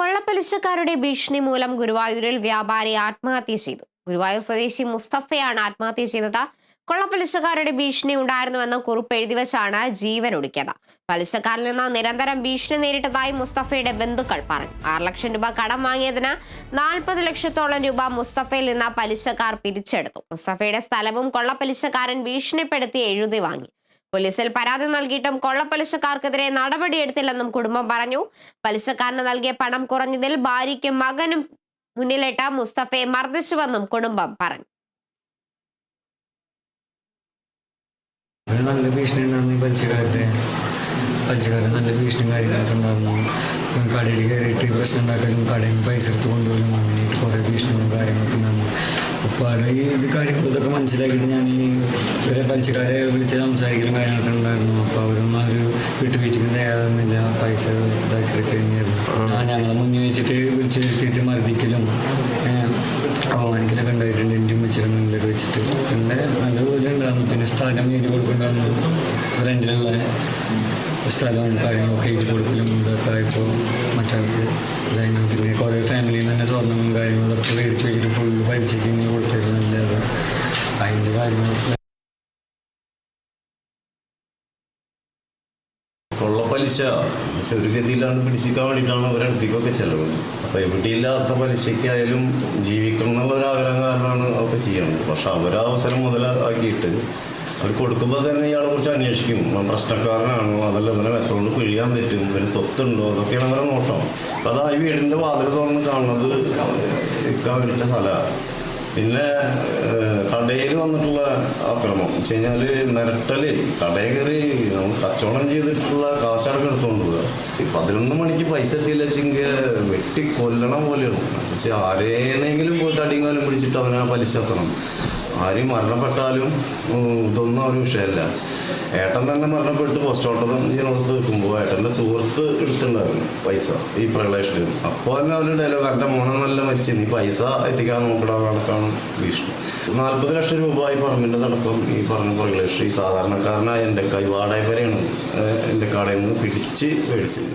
കൊള്ളപ്പലിശക്കാരുടെ ഭീഷണി മൂലം ഗുരുവായൂരിൽ വ്യാപാരി ആത്മഹത്യ ചെയ്തു. ഗുരുവായൂർ സ്വദേശി മുസ്തഫയാണ് ആത്മഹത്യ ചെയ്തത്. കൊള്ളപ്പലിശക്കാരുടെ ഭീഷണി ഉണ്ടായിരുന്നുവെന്ന് കുറിപ്പ് എഴുതി വെച്ചാണ് ജീവൻ ഒടുക്കിയത്. പലിശക്കാരിൽ നിന്ന് നിരന്തരം ഭീഷണി നേരിട്ടതായി മുസ്തഫയുടെ ബന്ധുക്കൾ പറഞ്ഞു. ആറ് ലക്ഷം രൂപ കടം വാങ്ങിയതിന് നാൽപ്പത് ലക്ഷത്തോളം രൂപ മുസ്തഫയിൽ നിന്ന് പലിശക്കാർ പിരിച്ചെടുത്തു. മുസ്തഫയുടെ സ്ഥലവും കൊള്ളപ്പലിശക്കാരൻ ഭീഷണിപ്പെടുത്തി എഴുതി വാങ്ങി. പോലീസിൽ പരാതി നൽകിയിട്ടും കൊള്ളപ്പലിശക്കാർക്കെതിരെ നടപടിയെടുത്തില്ലെന്നും കുടുംബം പറഞ്ഞു. പലിശക്കാരന് നൽകിയ പണം കുറഞ്ഞതിൽ ഭാര്യയ്ക്കും മകനും മുന്നിലിട്ട മുസ്തഫയെ മർദ്ദിച്ചുവെന്നും കുടുംബം പറഞ്ഞു. നല്ല ഭീഷണി പലിശക്കാരുടെ പലിശക്കാരൻ നല്ല ഭീഷണിയും കാര്യങ്ങളൊക്കെ ഉണ്ടാകുന്നു കടയിൽ കയറിയിട്ട് പ്രശ്നം ഉണ്ടാക്കലും കടയിൽ നിന്ന് പൈസ എടുത്ത് കൊണ്ടുവരും അങ്ങനെയായിട്ട് കുറേ ഭീഷണികളും കാര്യങ്ങളൊക്കെ ഉണ്ടാകുന്നു അപ്പോൾ അത് ഈ ഇത് കാര്യങ്ങൾ ഇതൊക്കെ മനസ്സിലാക്കിയിട്ട് ഞാൻ ഈ ഇവരെ പലിശക്കാരെ വിളിച്ച് സംസാരിക്കലും കാര്യങ്ങളൊക്കെ ഉണ്ടായിരുന്നു. അപ്പോൾ അവരൊന്നും അവർ വിട്ടുവീഴ്ചയ്ക്ക് തയ്യാറൊന്നുമില്ല പൈസ ഇതാക്കി കഴിഞ്ഞായിരുന്നു ആ. ഞങ്ങളെ മുന്നിൽ വെച്ചിട്ട് വിളിച്ച് വരുത്തിയിട്ട് മർദ്ദിക്കലും അവമാനിക്കലൊക്കെ ഉണ്ടായിട്ടുണ്ട് എന്റെ ഉമ്മച്ചിയുടെ മുന്നിലൊക്കെ വെച്ചിട്ട്. പിന്നെ നല്ലതുപോലെ ഉണ്ടായിരുന്നു. പിന്നെ സ്ഥലം എഴുതി കൊടുക്കുന്നുണ്ടായിരുന്നു. റെന്റിലുള്ള സ്ഥലവും കാര്യങ്ങളൊക്കെ എഴുതി കൊടുക്കലും ഇതൊക്കെ ആയപ്പോൾ മറ്റാൾക്ക് ഇതായിരുന്നു. പിന്നെ കുറേ ഫാമിലിയിൽ നിന്ന് തന്നെ സ്വർണങ്ങളും കാര്യങ്ങളൊക്കെ മേടിച്ച് വെച്ചിട്ട് ഫുൾ പലിശയ്ക്ക് ഇനി കൊടുത്തിരുന്നില്ല അത് അതിന്റെ കാര്യങ്ങളൊക്കെ കൊള്ളപ്പലിശ പലിശ ഒരു ഗതിയിലാണ് പിടിച്ചിക്കാൻ വേണ്ടിയിട്ടാണ് അവരടുത്തേക്കൊക്കെ ചെലവ്. അപ്പോൾ എവിടെയില്ലാത്ത പലിശയ്ക്കായാലും ജീവിക്കണം എന്നുള്ള ഒരു ആഗ്രഹം കാരണമാണ് അവർക്ക് ചെയ്യണത്. പക്ഷെ അവരവസരം മുതലാക്കിയിട്ട് അവർ കൊടുക്കുമ്പോൾ തന്നെ ഇയാളെ കുറിച്ച് അന്വേഷിക്കും. പ്രശ്നക്കാരനാണോ അതല്ല ഇവനെ എത്രകൊണ്ട് പിഴിയാൻ പറ്റും. ഇവന് സ്വത്തുണ്ടോ? അതൊക്കെയാണ് അവരെ നോട്ടം. അപ്പോൾ അത് ആ വീടിന്റെ വാതിൽ തുറന്ന് കാണുന്നത് ഇക്കാൻ വിളിച്ച സ്ഥലമാണ് പിന്നെ കടയിൽ വന്നിട്ടുള്ള ആക്രമം. വെച്ച് കഴിഞ്ഞാൽ നിരട്ടൽ. കടയിൽ കയറി നമ്മൾ കച്ചവടം ചെയ്തിട്ടുള്ള കാശടക്കം എടുത്തുകൊണ്ട് പോവുക ഈ പതിനൊന്ന് മണിക്ക് പൈസ എത്തിയില്ല വെച്ചെങ്കിൽ വെട്ടി കൊല്ലണം പോലെയാണ്. പക്ഷെ ആരേനെങ്കിലും പോയിട്ട് അടിയും കാലം പിടിച്ചിട്ട് അവനെ പലിശ എത്തണം ആരും മരണപ്പെട്ടാലും ഇതൊന്നും ഒരു വിഷയമല്ല. ഏട്ടൻ തന്നെ മരണപ്പെട്ട് പോസ്റ്റ്മോർട്ടം ഇതിനോടത്ത് നിൽക്കുമ്പോൾ ഏട്ടന്റെ സുഹൃത്ത് എടുത്തിട്ടുണ്ടായിരുന്നു പൈസ ഈ പ്രളയത്തിൽ. അപ്പോൾ തന്നെ ഒരു ഡയലോഗ് എന്റെ മോനെ നല്ല മരിച്ചു നീ പൈസ എത്തിക്കാൻ നോക്കടാ നടക്കാണ് ഭീഷണി നാൽപ്പത് ലക്ഷം രൂപ ഈ പറമ്പിന്റെ നടക്കം ഈ പറഞ്ഞ പ്രളയശ്രീ സാധാരണക്കാരനായ എന്റെ കൈ വാടക വരെയാണ് എന്റെ കടയിൽ നിന്ന് പിടിച്ച് മേടിച്ചത്.